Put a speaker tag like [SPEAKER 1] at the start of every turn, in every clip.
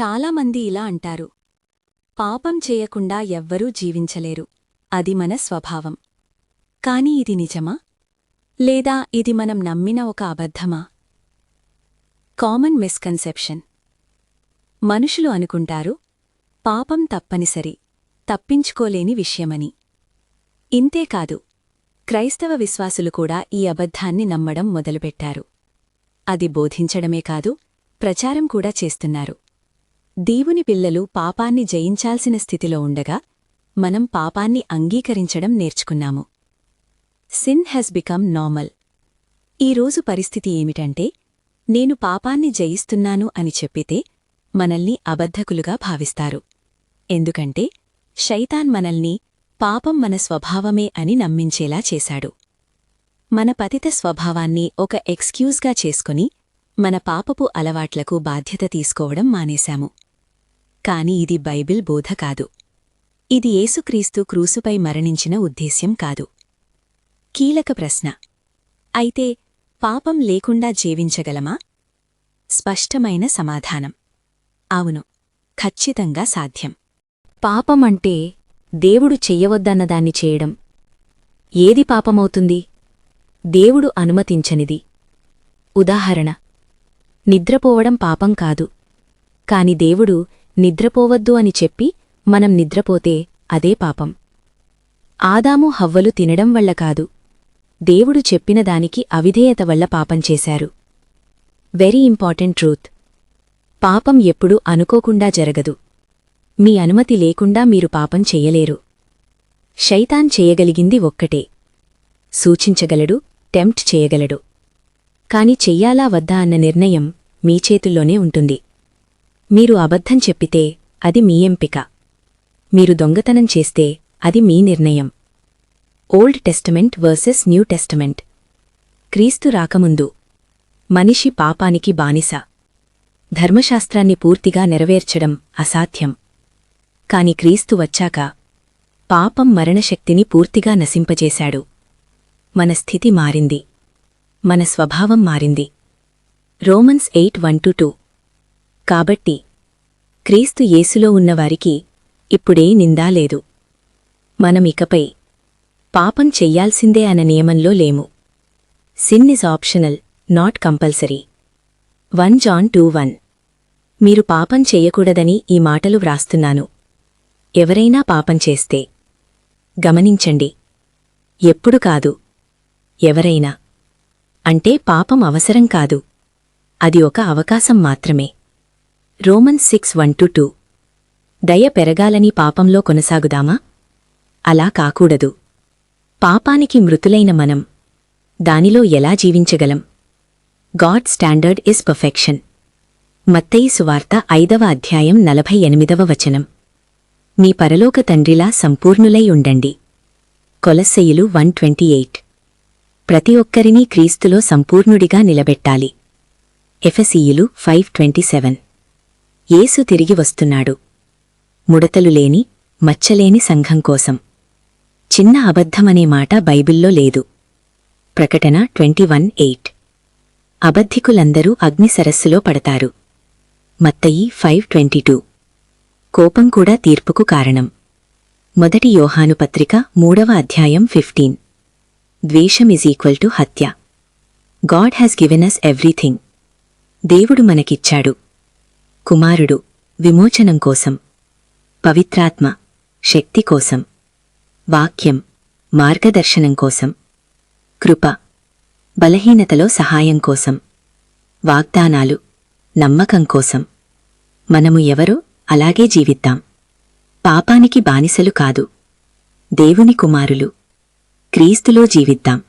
[SPEAKER 1] చాలామంది ఇలా అంటారు. పాపం చేయకుండా ఎవ్వరూ జీవించలేరు. అది మన స్వభావం. కాని ఇది నిజమా? లేదా ఇది మనం నమ్మిన ఒక అబద్ధమా? Common misconception. మనుషులు అనుకుంటారు పాపం తప్పనిసరి తప్పించుకోలేని విషయమని. ఇంతేకాదు క్రైస్తవ విశ్వాసులు కూడా ఈ అబద్ధాన్ని నమ్మడం మొదలుపెట్టారు. అది బోధించడమే కాదు ప్రచారం కూడా చేస్తున్నారు. దేవుని పిల్లలు పాపాన్ని జయించాల్సిన స్థితిలో ఉండగా మనం పాపాన్ని అంగీకరించడం నేర్చుకున్నాము. సిన్ హెస్ బికమ్ నార్మల్ ఈరోజు పరిస్థితి ఏమిటంటే నేను పాపాన్ని జయిస్తున్నాను అని చెప్పితే మనల్ని అబద్ధకులుగా భావిస్తారు. ఎందుకంటే శైతాన్ మనల్ని పాపం మన స్వభావమే అని నమ్మించేలా చేశాడు. మన పతిత స్వభావాన్ని ఒక ఎక్స్క్యూజ్గా చేసుకుని మన పాపపు అలవాట్లకు బాధ్యత తీసుకోవడం మానేశాము. కాని ఇది బైబిల్ బోధ కాదు. ఇది యేసుక్రీస్తు క్రూసుపై మరణించిన ఉద్దేశ్యం కాదు. కీలక ప్రశ్న. అయితే పాపం లేకుండా జీవించగలమా? స్పష్టమైన సమాధానం. అవును ఖచ్చితంగా సాధ్యం.
[SPEAKER 2] పాపమంటే దేవుడు చెయ్యవద్దన్నదాన్ని చేయడం. ఏది పాపమవుతుంది? దేవుడు అనుమతించనిది. ఉదాహరణ. నిద్రపోవడం పాపం కాదు. కాని దేవుడు నిద్రపోవద్దు అని చెప్పి మనం నిద్రపోతే అదే పాపం. ఆదాము హవ్వలు తినడం వల్ల కాదు. దేవుడు చెప్పిన దానికి అవిధేయత వల్ల పాపం చేశారు. Very important truth. పాపం ఎప్పుడూ అనుకోకుండా జరగదు. మీ అనుమతి లేకుండా మీరు పాపం చెయ్యలేరు శైతాన్ చేయగలిగింది ఒక్కటే. సూచించగలడు టెంప్ట్ చేయగలడు. కాని చెయ్యాలా వద్దా అన్న నిర్ణయం మీ చేతుల్లోనే ఉంటుంది. మీరు అబద్ధం చెప్పితే అది మీ ఎంపిక. మీరు దొంగతనం చేస్తే అది మీ నిర్ణయం. Old Testament versus New Testament. క్రీస్తు రాకముందు మనిషి పాపానికి బానిస. ధర్మశాస్త్రాన్ని పూర్తిగా నెరవేర్చడం అసాధ్యం. కాని క్రీస్తు వచ్చాక పాపం మరణశక్తిని పూర్తిగా నశింపజేశాడు. మన స్థితి మారింది. మన స్వభావం మారింది. Romans eight one to two. కాబట్టి క్రీస్తు యేసులో ఉన్నవారికి ఇప్పుడే నిందా లేదు. మనం ఇకపై పాపం చెయ్యాల్సిందే అన్న నియమంలో లేము. Sin is optional not compulsory one John two one మీరు పాపం చెయ్యకూడదని ఈ మాటలు వ్రాస్తున్నాను. ఎవరైనా పాపం చేస్తే గమనించండి. ఎప్పుడు కాదు. ఎవరైనా. అంటే పాపం అవసరం కాదు. అది ఒక అవకాశం మాత్రమే. Roman six one to two. దయ పెరగాలని పాపంలో కొనసాగుదామా? అలా కాకూడదు. పాపానికి మృతులైన మనం దానిలో ఎలా జీవించగలం? God standard is perfection. మత్తయి సువార్త ఐదవ అధ్యాయం నలభై ఎనిమిదవ వచనం. మీ పరలోక తండ్రిలా సంపూర్ణులై ఉండండి. కొలస్సయులు వన్ ట్వంటీ ఎయిట్. ప్రతి ఒక్కరినీ క్రీస్తులో సంపూర్ణుడిగా నిలబెట్టాలి. ఎఫెసీయులు ఫైవ్ ట్వంటీ సెవెన్. యేసు తిరిగి వస్తున్నాడు. ముడతలు లేని మచ్చలేని సంఘం కోసం. చిన్న అబద్ధమనే మాట బైబిల్లో లేదు. ప్రకటన ట్వంటీ వన్ ఎయిట్. అబద్ధికులందరూ అగ్ని సరస్సులో పడతారు. మత్తయి ఫైవ్ ట్వంటీ టూ. కోపం కూడా తీర్పుకు కారణం. మొదటి యోహాను పత్రిక మూడవ అధ్యాయం ఫిఫ్టీన్. ద్వేషం ఇజ్ ఈక్వల్ టు హత్య. God has given us everything. దేవుడు మనకిచ్చాడు. కుమారుడు విమోచనం కోసం పవిత్రాత్మ శక్తి కోసం వాక్యం మార్గదర్శనం కోసం కృప బలహీనతలో సహాయం కోసం వాగ్దానాలు నమ్మకం కోసం మనము ఎవరో అలాగే జీవిద్దాం. పాపానికి బానిసలు కాదు. దేవుని కుమారులు క్రీస్తులో జీవిద్దాం.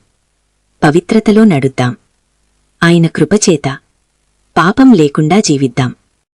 [SPEAKER 2] పవిత్రతలో నడుద్దాం. ఆయన కృపచేత పాపం లేకుండా జీవిద్దాం.